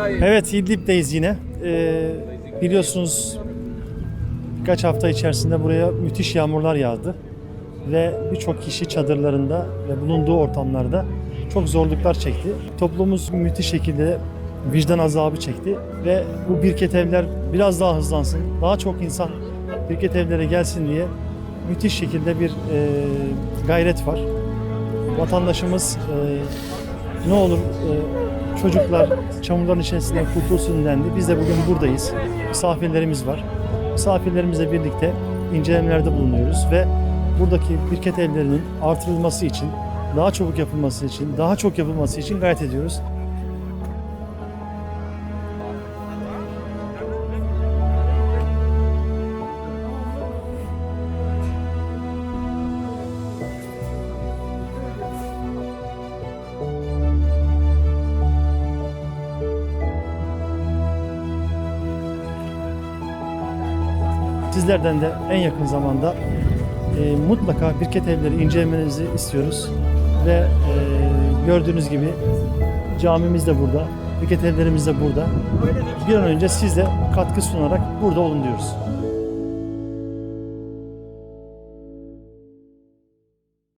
Evet İdlib'deyiz yine. Ee, biliyorsunuz birkaç hafta içerisinde buraya müthiş yağmurlar yağdı. Ve birçok kişi çadırlarında ve bulunduğu ortamlarda çok zorluklar çekti. Toplumumuz müthiş şekilde vicdan azabı çekti ve bu birket evler biraz daha hızlansın, daha çok insan birket evlere gelsin diye müthiş şekilde bir e, gayret var. Vatandaşımız e, ne olur e, çocuklar çamurların içerisinden kurtulsun dendi. Biz de bugün buradayız. Misafirlerimiz var. Misafirlerimizle birlikte incelemelerde bulunuyoruz ve buradaki birket evlerinin artırılması için, daha çabuk yapılması için, daha çok yapılması için gayret ediyoruz. Sizlerden de en yakın zamanda e, mutlaka birket evleri incelemenizi istiyoruz. Ve e, gördüğünüz gibi camimiz de burada, birket evlerimiz de burada. Bir an önce siz de katkı sunarak burada olun diyoruz.